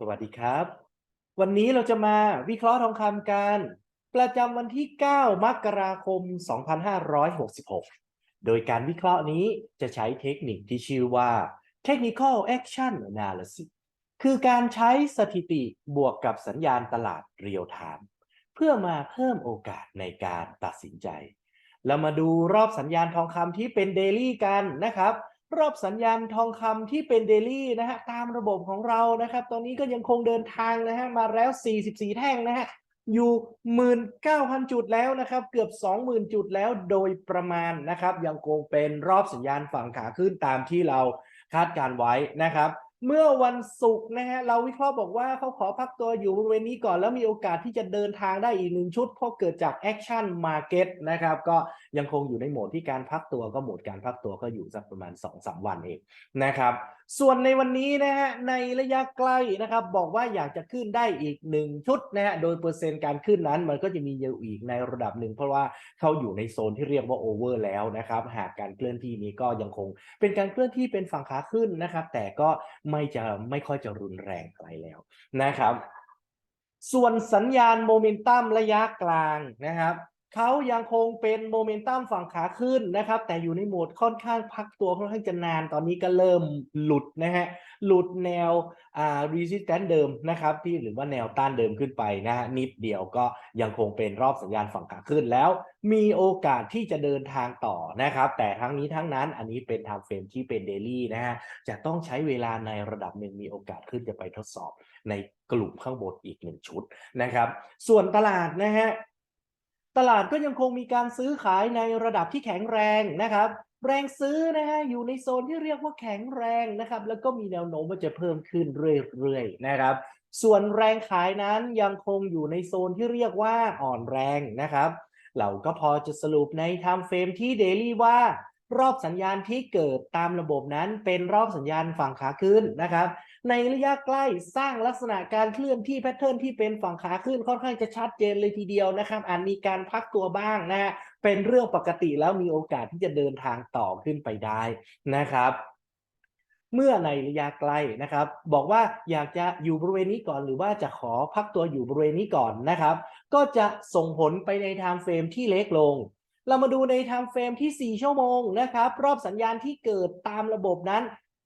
สวัสดีครับ วันนี้เราจะมาวิเคราะห์ทองคำกัน ประจำวันที่ 9 มกราคม 2566 โดยการวิเคราะห์นี้จะใช้เทคนิคที่ชื่อว่า Technical Action Analysis คือการใช้สถิติบวกกับสัญญาณตลาดเรียลไทม์เพื่อมาเพิ่มโอกาสในการตัดสินใจ เรามาดูรอบสัญญาณทองคำที่เป็นเดลี่กันนะครับ รอบสัญญาณทองคำที่เป็นเดลี่นะฮะตามระบบของเรานะครับ ตอนนี้ก็ยังคงเดินทางนะฮะมาแล้ว 44 แท่งนะฮะอยู่ 19,000 จุดแล้วนะครับ เกือบ 20,000 จุดแล้วโดยประมาณนะครับ ยังคงเป็นรอบสัญญาณฝั่งขาขึ้นตามที่เราคาดการไว้นะครับเมื่อวันศุกร์นะฮะเราวิเคราะห์บอกว่าเขาขอพักตัวอยู่บริเวณนี้ก่อนแล้วมีโอกาสที่จะเดินทางได้อีกหนึ่งชุดเพราะเกิดจากแอคชั่นมาร์เก็ตนะครับก็ยังคงอยู่ในโหมดที่การพักตัวก็โหมดการพักตัวก็อยู่สักประมาณ2-3วันเองนะครับ ส่วนในวันนี้นะฮะในระยะใกล้นะครับ บอกว่าอยากจะขึ้นได้อีกหนึ่งชุดนะฮะโดยเปอร์เซ็นต์การขึ้นนั้น มันก็จะมีเยอะอีกในระดับหนึ่งเพราะว่าเขาอยู่ในโซนที่เรียกว่าโอเวอร์แล้วนะครับ หากการเคลื่อนที่นี้ก็ยังคงเป็นการเคลื่อนที่เป็นฝั่งขาขึ้นนะครับ แต่ก็ไม่จะไม่ค่อยจะรุนแรงอะไรแล้วนะครับ ส่วนสัญญาณโมเมนตัมระยะกลางนะครับ เขายังคงเป็นโมเมนตัมฝั่งขาขึ้นนะครับ แต่อยู่ในโหมดค่อนข้างพักตัวค่อนข้างจะนานตอนนี้ก็เริ่มหลุดนะฮะหลุดแนวอ่า resistance เดิมนะครับ ที่หรือว่าแนวต้านเดิมขึ้นไปนะฮะนิดเดียวก็ยังคงเป็นรอบสัญญาณฝั่งขาขึ้นแล้ว มีโอกาสที่จะเดินทางต่อนะครับ แต่ทั้งนี้ทั้งนั้นอันนี้เป็นไทม์เฟรมที่เป็นเดลี่นะฮะจะต้องใช้เวลาในระดับหนึ่งมีโอกาสขึ้นจะไปทดสอบในกลุ่มข้างบนอีกหนึ่งชุดนะครับ ส่วนตลาดนะฮะ ตลาดก็ยังคงมีการซื้อขายในระดับที่แข็งแรงนะครับ แรงซื้อนะฮะอยู่ในโซนที่เรียกว่าแข็งแรงนะครับ แล้วก็มีแนวโน้มว่าจะเพิ่มขึ้นเรื่อยๆนะครับ ส่วนแรงขายนั้นยังคงอยู่ในโซนที่เรียกว่าอ่อนแรงนะครับ เราก็พอจะสรุปใน time frame ที่ daily ว่ารอบสัญญาณที่เกิดตามระบบนั้นเป็นรอบสัญญาณฝั่งขาขึ้นนะครับ ในระยะใกล้สร้างลักษณะการเคลื่อนที่แพทเทิร์นที่เป็นฝั่งขาขึ้นค่อนข้างจะชัดเจนเลยทีเดียวนะครับอาจมีการพักตัวบ้างนะฮะเป็นเรื่องปกติแล้วมีโอกาสที่จะเดินทางต่อขึ้นไปได้นะครับเมื่อในระยะใกล้นะครับ บอกว่าอยากจะอยู่บริเวณนี้ก่อนหรือว่าจะขอพักตัวอยู่บริเวณนี้ก่อนนะครับ ก็จะส่งผลไปในไทม์เฟรมที่เล็กลง เรามาดูในไทม์เฟรมที่ 4 ชั่วโมงนะครับ รอบสัญญาณที่เกิดตามระบบนั้น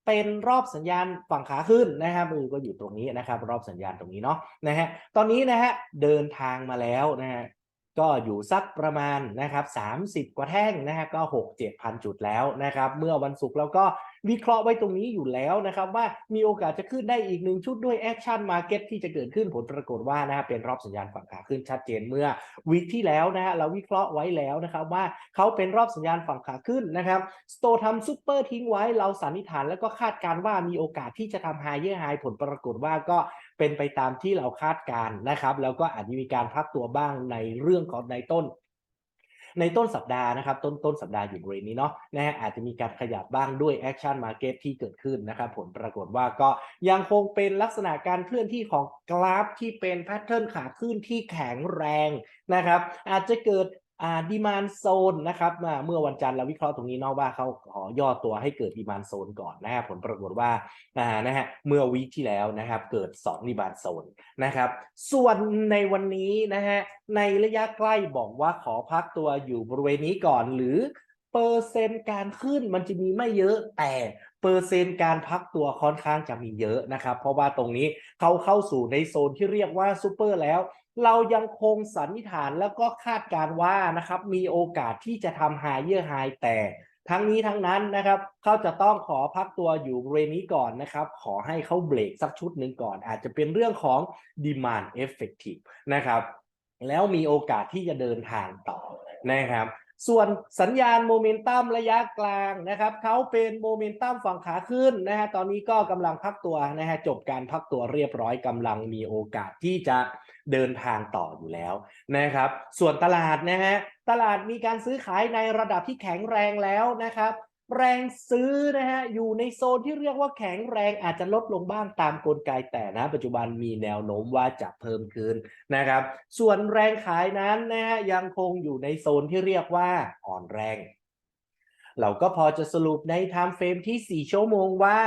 เป็นรอบสัญญาณฝั่งขาขึ้นนะครับมือก็อยู่ตรงนี้นะครับ รอบสัญญาณตรงนี้เนาะนะฮะตอนนี้นะฮะเดินทางมาแล้วนะฮะก็อยู่สักประมาณนะครับ30 กว่าแท่งนะฮะก็ 6 7พันจุดแล้วนะครับ เมื่อวันศุกร์เราก็ วิเคราะห์ไว้ตรงนี้อยู่แล้วนะครับว่ามีโอกาสจะขึ้นได้อีกหนึ่งชุดด้วยแอคชั่นมาเก็ตที่จะเกิดขึ้นผลปรากฏว่านะฮะเป็นรอบสัญญาณฝั่งขาขึ้นชัดเจนเมื่อวีคที่แล้วนะฮะเราวิเคราะห์ไว้แล้วนะครับว่าเขาเป็นรอบสัญญาณฝั่งขาขึ้นนะครับสโตทำซูเปอร์ทิ้งไว้เราสันนิษฐานแล้วก็คาดการว่ามีโอกาสที่จะทำไฮเยอร์ไฮผลปรากฏว่าก็เป็นไปตามที่เราคาดการนะครับ แล้วก็อาจจะมีการพักตัวบ้างในเรื่องของในต้น ในต้นสัปดาห์นะครับต้นต้นสัปดาห์อยู่บริเวณนี้เนาะนะฮะอาจจะมีการขยับบ้างด้วยแอคชั่นมาเก็ตที่เกิดขึ้นนะครับผลปรากฏว่าก็ยังคงเป็นลักษณะการเคลื่อนที่ของกราฟที่เป็นแพทเทิร์นขาขึ้นที่แข็งแรงนะครับอาจจะเกิด อ่าดีมานโซนนะครับเมื่อวันจันทร์เราวิเคราะห์ตรงนี้นาะว่าเขาขอย่อตัวให้เกิดดีมานโซนก่อนนะฮะผลปรากฏว่าอ่านะฮะเมื่อวีคที่แล้วนะครับเกิด2ดีมานโซนนะครับ ส่วนในวันนี้นะฮะในระยะใกล้บอกว่าขอพักตัวอยู่บริเวณนี้ก่อนหรือเปอร์เซ็นต์การขึ้นมันจะมีไม่เยอะแต่ เปอร์เซ็นต์การพักตัวค่อนข้างจะมีเยอะนะครับ เพราะว่าตรงนี้เขาเข้าสู่ในโซนที่เรียกว่าซูเปอร์แล้ว เรายังคงสันนิษฐานแล้วก็คาดการว่านะครับมีโอกาสที่จะทำ higher high แต่ทั้งนี้ทั้งนั้นนะครับเขาจะต้องขอพักตัวอยู่บริเวณนี้ก่อนนะครับ ขอให้เขาเบรกสักชุดหนึ่งก่อน อาจจะเป็นเรื่องของ demand effective นะครับ แล้วมีโอกาสที่จะเดินทางต่อนะครับ ส่วนสัญญาณโมเมนตัมระยะกลางนะครับเขาเป็นโมเมนตัมฝั่งขาขึ้นนะฮะตอนนี้ก็กำลังพักตัวนะฮะจบการพักตัวเรียบร้อยกำลังมีโอกาสที่จะเดินทางต่ออยู่แล้วนะครับ ส่วนตลาดนะฮะตลาดมีการซื้อขายในระดับที่แข็งแรงแล้วนะครับ แรงซื้อนะฮะอยู่ในโซนที่เรียกว่าแข็งแรงอาจจะลดลงบ้างตามกลไกแต่นะ ปัจจุบันมีแนวโน้มว่าจะเพิ่มขึ้นนะครับ ส่วนแรงขายนั้นนะฮะยังคงอยู่ในโซนที่เรียกว่าอ่อนแรง เราก็พอจะสรุปในไทม์เฟรมที่ 4 ชั่วโมงว่า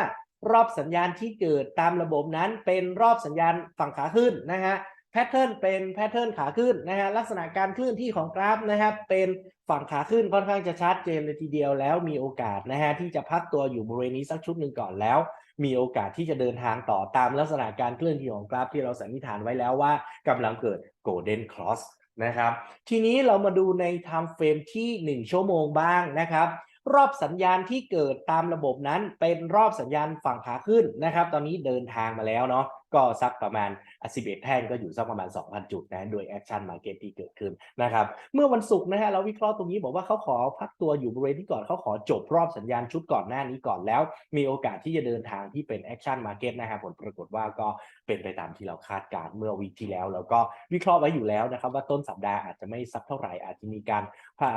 รอบสัญญาณที่เกิดตามระบบนั้นเป็นรอบสัญญาณฝั่งขาขึ้นนะฮะ แพทเทิร์นเป็นแพทเทิร์นขาขึ้นนะฮะลักษณะการเคลื่อนที่ของกราฟนะครับเป็นฝั่งขาขึ้นค่อนข้างจะชัดเจนเลยทีเดียวแล้วมีโอกาสนะฮะที่จะพักตัวอยู่บริเวณนี้สักชุดหนึ่งก่อนแล้ว มีโอกาสที่จะเดินทางต่อตามลักษณะการเคลื่อนที่ของกราฟที่เราสันนิษฐานไว้แล้วว่ากำลังเกิด Golden Cross นะครับ ทีนี้เรามาดูใน time frame ที่ 1 ชั่วโมงบ้างนะครับ รอบสัญญาณที่เกิดตามระบบนั้นเป็นรอบสัญญาณฝั่งขาขึ้นนะครับ ตอนนี้เดินทางมาแล้วเนาะก็สักประมาณ 11 แท่งก็อยู่สักประมาณ 2,000 จุดนะโดยแอคชั่นมาเก็ตที่เกิดขึ้นนะครับ เมื่อวันศุกร์นะฮะเราวิเคราะห์ตรงนี้บอกว่าเขาขอพักตัวอยู่บริเวณที่ก่อนเขาขอจบรอบสัญญาณชุดก่อนหน้านี้ก่อนแล้ว มีโอกาสที่จะเดินทางที่เป็นแอคชั่นมาเก็ตนะครับผลปรากฏว่าก็เป็นไปตามที่เราคาดการณ์เมื่อวีคที่แล้ว แล้วก็วิเคราะห์ไว้อยู่แล้วนะครับว่าต้นสัปดาห์อาจจะไม่ซักเท่าไหร่อาจจะมีการผ่า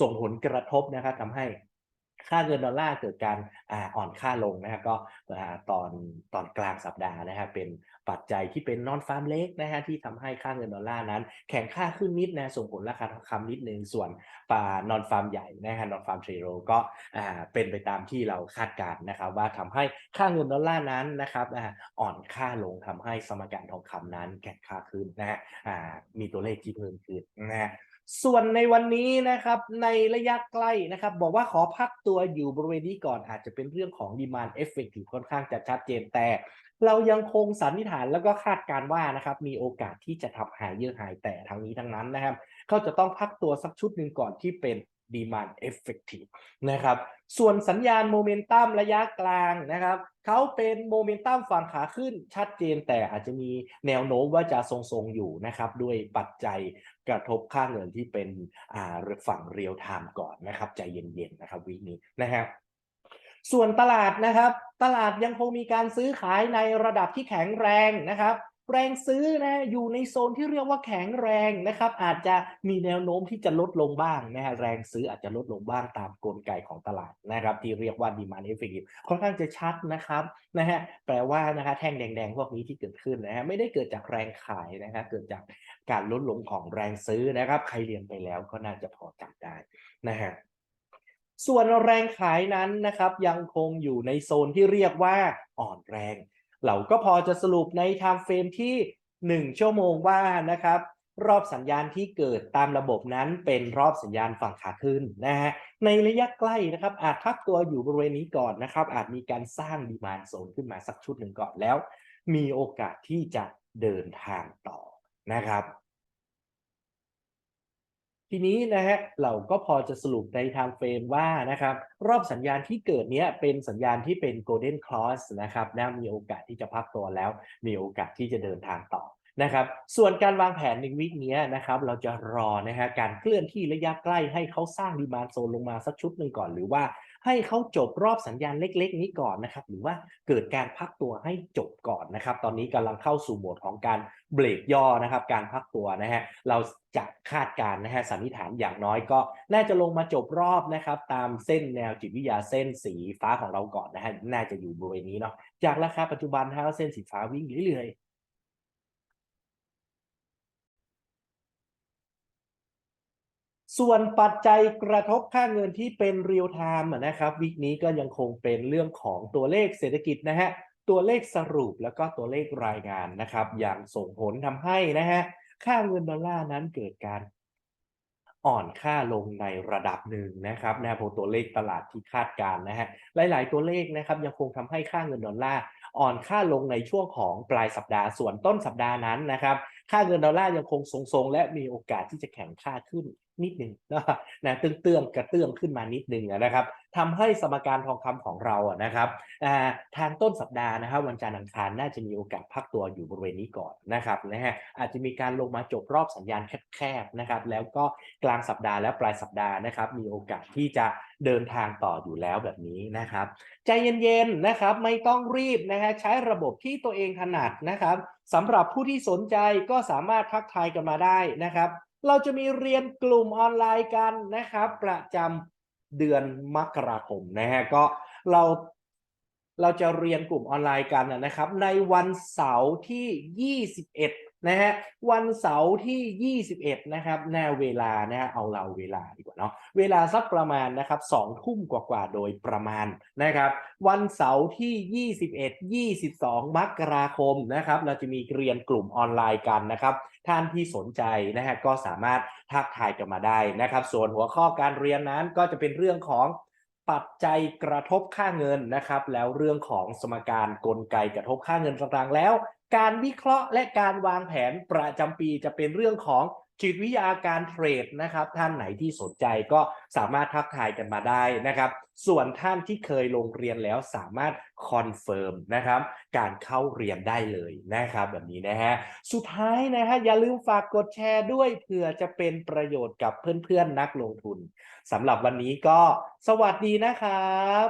ส่งผลกระทบนะครับทำให้ค่าเงินดอลลาร์เกิดการอ่อนค่าลงนะครับก็ อ่าตอนตอนกลางสัปดาห์นะฮะเป็นปัจจัยที่เป็นนอนฟาร์มเล็กนะฮะที่ทำให้ค่าเงินดอลลาร์นั้น แข็งค่าขึ้นนิดนะส่งผลราคาทองคำนิดนึงส่วนปลานอนฟาร์มใหญ่นะฮะนอนฟาร์มเทรโรก็อ่าเป็นไปตามที่เราคาดการณ์นะครับว่าทำให้ค่าเงินดอลลาร์นั้นนะครับอ่าอ่อนค่าลงทำให้สมการทองคำนั้นแข็งค่าขึ้นนะฮะอ่ามีตัวเลขที่เพิ่มขึ้นนะฮะส่วนในวันนี้นะครับในระยะใกล้นะครับบอกว่าขอพักตัวอยู่บริเวณนี้ก่อนอาจจะเป็นเรื่องของ demand effect ที่ค่อนข้างจะชัดเจนแต่ เรายังคงสันนิษฐานแล้วก็คาดการว่านะครับมีโอกาสที่จะทำหายเยอะหายแต่ทั้งนี้ทั้งนั้นนะครับเขาจะต้องพักตัวสักชุดหนึ่งก่อนที่เป็น demand effective นะครับ ส่วนสัญญาณโมเมนตัมระยะกลางนะครับ เขาเป็นโมเมนตัมฝั่งขาขึ้นชัดเจนแต่อาจจะมีแนวโน้มว่าจะทรงๆอยู่นะครับ ด้วยปัจจัยกระทบค่าเงินที่เป็นฝั่งเรียลไทม์ก่อนนะครับ ใจเย็นๆนะครับวีคนี้นะครับ ส่วนตลาดนะครับ ตลาดยังคงมีการซื้อขายในระดับที่แข็งแรงนะครับ แรงซื้อนะอยู่ในโซนที่เรียกว่าแข็งแรงนะครับ อาจจะมีแนวโน้มที่จะลดลงบ้างนะฮะแรงซื้ออาจจะลดลงบ้างตามกลไกของตลาดนะครับ ที่เรียกว่า demand effective ค่อนข้างจะชัดนะครับนะฮะแปลว่านะคะแท่งแดงๆพวกนี้ที่เกิดขึ้นนะฮะไม่ได้เกิดจากแรงขายนะครับเกิดจากการลดลงของแรงซื้อนะครับ ใครเรียนไปแล้วก็น่าจะพอจำได้นะฮะ ส่วนแรงขายนั้นนะครับยังคงอยู่ในโซนที่เรียกว่าอ่อนแรง เราก็พอจะสรุปใน time frame ที่ 1 ชั่วโมงว่านะครับรอบสัญญาณที่เกิดตามระบบนั้นเป็นรอบสัญญาณฝั่งขาขึ้นนะฮะในระยะใกล้นะครับอาจพักตัวอยู่บริเวณนี้ก่อนนะครับ อาจมีการสร้างดีมานโซนขึ้นมาสักชุดหนึ่งก่อนแล้ว มีโอกาสที่จะเดินทางต่อนะครับ ทีนี้นะฮะเราก็พอจะสรุปในไทม์เฟรมว่านะครับรอบสัญญาณที่เกิดเนี้ยเป็นสัญญาณที่เป็นโกลเด้นคลอสนะครับนะมีโอกาสที่จะพักตัวแล้ว มีโอกาสที่จะเดินทางต่อนะครับส่วนการวางแผนในวิกนี้ยนะครับเราจะรอนะฮะการเคลื่อนที่ระยะใกล้ให้เขาสร้างดีมานโซนลงมาสักชุดหนึ่งก่อน หรือว่า ให้เขาจบรอบสัญญาณเล็ก ๆ นี้ก่อนนะครับ หรือว่าเกิดการพักตัวให้จบก่อนนะครับ ตอนนี้กำลังเข้าสู่โหมดของการเบรกย่อนะครับ การพักตัวนะฮะเราจะคาดการนะฮะสันนิษฐานอย่างน้อยก็น่าจะลงมาจบรอบนะครับ ตามเส้นแนวจิตวิทยาเส้นสีฟ้าของเราก่อนนะฮะน่าจะอยู่บริเวณนี้เนาะจากราคาปัจจุบันถ้าเส้นสีฟ้าวิ่งเรื่อยๆ ส่วนปัจจัยกระทบค่าเงินที่เป็นเรียลไทม์นะครับวิกนี้ก็ยังคงเป็นเรื่องของตัวเลขเศรษฐกิจนะฮะตัวเลขสรุปแล้วก็ตัวเลขรายงานนะครับ อย่างส่งผลทำให้นะฮะค่าเงินดอลลาร์นั้นเกิดการอ่อนค่าลงในระดับหนึ่งนะครับนะเพราะตัวเลขตลาดที่คาดการณ์นะฮะหลาย ๆ ตัวเลขนะครับยังคงทำให้ค่าเงินดอลลาร์อ่อนค่าลงในช่วงของปลายสัปดาห์ส่วนต้นสัปดาห์นั้นนะครับ ค่าเงินดอลลาร์ยังคงทรงๆและมีโอกาสที่จะแข็งค่าขึ้นนิดหนึ่งนะนะเตื้องๆกระเตื้องขึ้นมานิดหนึ่งนะครับ ทำให้สมการทองคำของเราอะนะครับทางต้นสัปดาห์นะครับวันจันทร์อังคารน่าจะมีโอกาสพักตัวอยู่บริเวณนี้ก่อนนะครับนะฮะอาจจะมีการลงมาจบรอบสัญญาณแคบๆนะครับแล้วก็กลางสัปดาห์และปลายสัปดาห์นะครับมีโอกาสที่จะเดินทางต่ออยู่แล้วแบบนี้นะครับ ใจเย็นๆนะครับไม่ต้องรีบนะฮะใช้ระบบที่ตัวเองถนัดนะครับสำหรับผู้ที่สนใจก็สามารถทักทายกันมาได้นะครับ เราจะมีเรียนกลุ่มออนไลน์กันนะครับ ประจำ เดือนมกราคมนะฮะก็เราเราจะเรียนกลุ่มออนไลน์กันนะครับ ในวันเสาร์ที่ 21 นะฮะวันเสาร์ที่ 21 นะครับหน้าเวลานะฮะเอาเราเวลาดีกว่าเนาะเวลาสักประมาณนะครับสองทุ่มกว่าๆโดยประมาณนะครับวันเสาร์ที่ 21 22 มกราคมนะครับเราจะมีเรียนกลุ่มออนไลน์กันนะครับท่านที่สนใจนะฮะก็สามารถทักทายกันมาได้นะครับ ส่วนหัวข้อการเรียนนั้นก็จะเป็นเรื่องของปัจจัยกระทบค่าเงินนะครับ แล้วเรื่องของสมการกลไกกระทบค่าเงินต่างๆแล้ว การวิเคราะห์และการวางแผนประจำปีจะเป็นเรื่องของจิตวิทยาการเทรดนะครับ ท่านไหนที่สนใจก็สามารถทักทายกันมาได้นะครับ ส่วนท่านที่เคยลงเรียนแล้วสามารถคอนเฟิร์มนะครับการเข้าเรียนได้เลยนะครับ แบบนี้นะฮะสุดท้ายนะฮะอย่าลืมฝากกดแชร์ด้วยเผื่อจะเป็นประโยชน์กับเพื่อนๆนนักลงทุนสำหรับวันนี้ก็สวัสดีนะครับ